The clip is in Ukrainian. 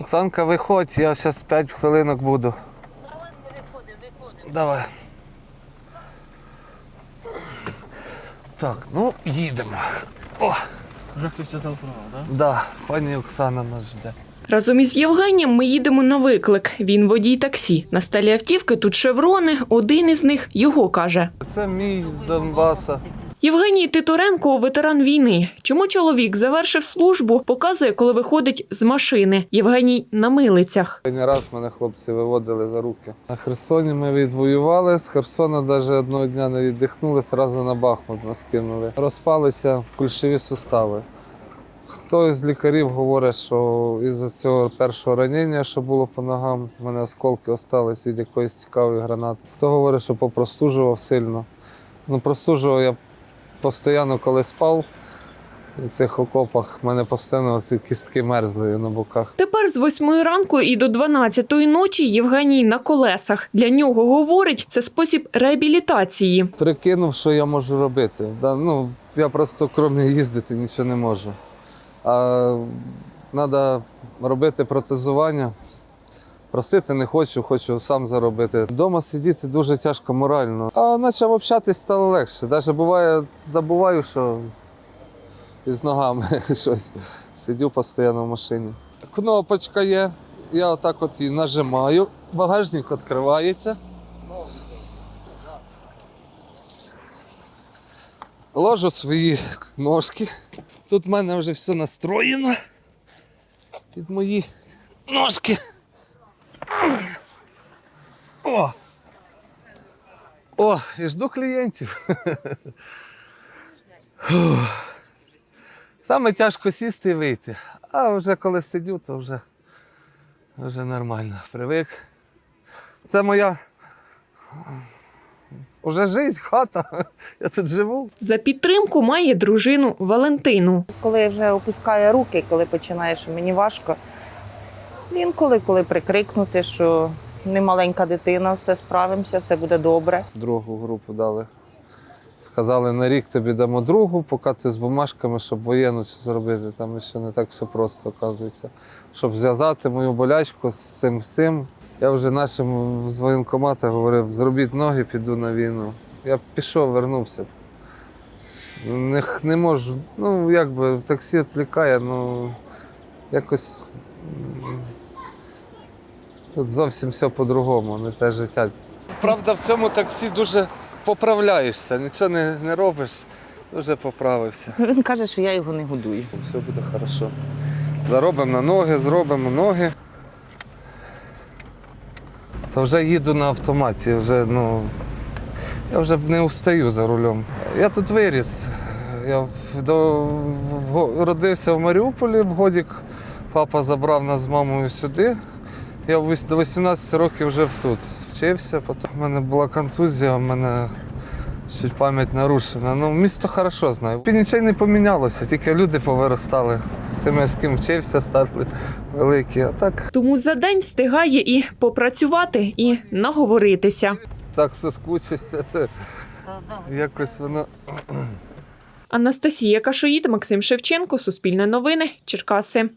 Оксанка, виходь, я зараз 5 хвилинок буду. Давай. Так, ну їдемо. О, Вже хтось зателефонував, так? да, пані Оксана нас жде. Разом із Євгенієм ми їдемо на виклик. Він водій таксі. На стелі автівки тут шеврони. Один із них його каже. Це мій з Донбаса. Євгеній Титуренко ветеран війни. Чому чоловік завершив службу, показує, коли виходить з машини. Євгеній на милицях. Останній раз мене хлопці виводили за руки. На Херсоні ми відвоювали. З Херсона навіть одного дня не віддихнули, зразу на Бахмут нас кинули. Розпалися кульшові сустави. Хтось з лікарів говорить, що із-за цього першого ранення, що було по ногам, в мене осколки остались від якоїсь цікавої гранати. Хто говорить, що попростужував сильно. Ну, простужував я постійно, коли спав. У цих окопах в мене постійно ці кістки мерзли на боках. Тепер з 8 ранку і до 12 ночі Євгеній на колесах. Для нього говорить, це спосіб реабілітації. Прикинув, що я можу робити. Ну, я просто крім їздити нічого не можу. А треба робити протезування. Просити не хочу, хочу сам заробити. Дома сидіти дуже тяжко морально. А почав общатись стало легше. Навіть буває, забуваю, що із ногами щось. Сидю постійно в машині. Кнопочка є. Я отак от її нажимаю. Багажник відкривається. ложу свої ножки. Тут в мене вже все настроєно під мої ножки. О! О, і жду клієнтів. Саме тяжко сісти і вийти. А вже коли сидю, то вже, вже нормально. Привик. Це моя уже жизнь, хата. Я тут живу. За підтримку має дружину Валентину. Коли вже опускає руки, коли починає, що мені важко. Інколи, коли прикрикнути, що не маленька дитина, все справимося, все буде добре. Другу групу дали. Сказали, на рік тобі дамо другу, поки ти з бумажками, щоб воєнну зробити. Там ще не так все просто, оказується. Щоб зв'язати мою болячку з цим всім. Я вже нашим з воєнкомата говорив, зробіть ноги, піду на війну. Я пішов, вернувся. Не, не можу. Ну, якби в таксі відвлікає, ну якось тут зовсім все по-другому, не те життя. Правда, в цьому таксі дуже поправляєшся, нічого не, не робиш, дуже поправився. Він каже, що я його не годую. Все буде хорошо. Заробимо на ноги, зробимо ноги. Та вже їду на автоматі, вже, ну, я вже не устаю за рулем. Я тут виріс. Я в- до, в, го- родився в Маріуполі в Годік. Папа забрав нас з мамою сюди. Я до 18 років жив тут. Вчився, потім в мене була контузія, в мене чуть пам'ять нарушена. Ну, місто хорошо знаю. Нічого не помінялося, тільки люди повиростали. З тими, з ким вчився, стали великі. А так, Тому за день встигає і попрацювати, і наговоритися. так соскучився. Це якось воно. Анастасія Кашоїд, Максим Шевченко, Суспільне новини, Черкаси.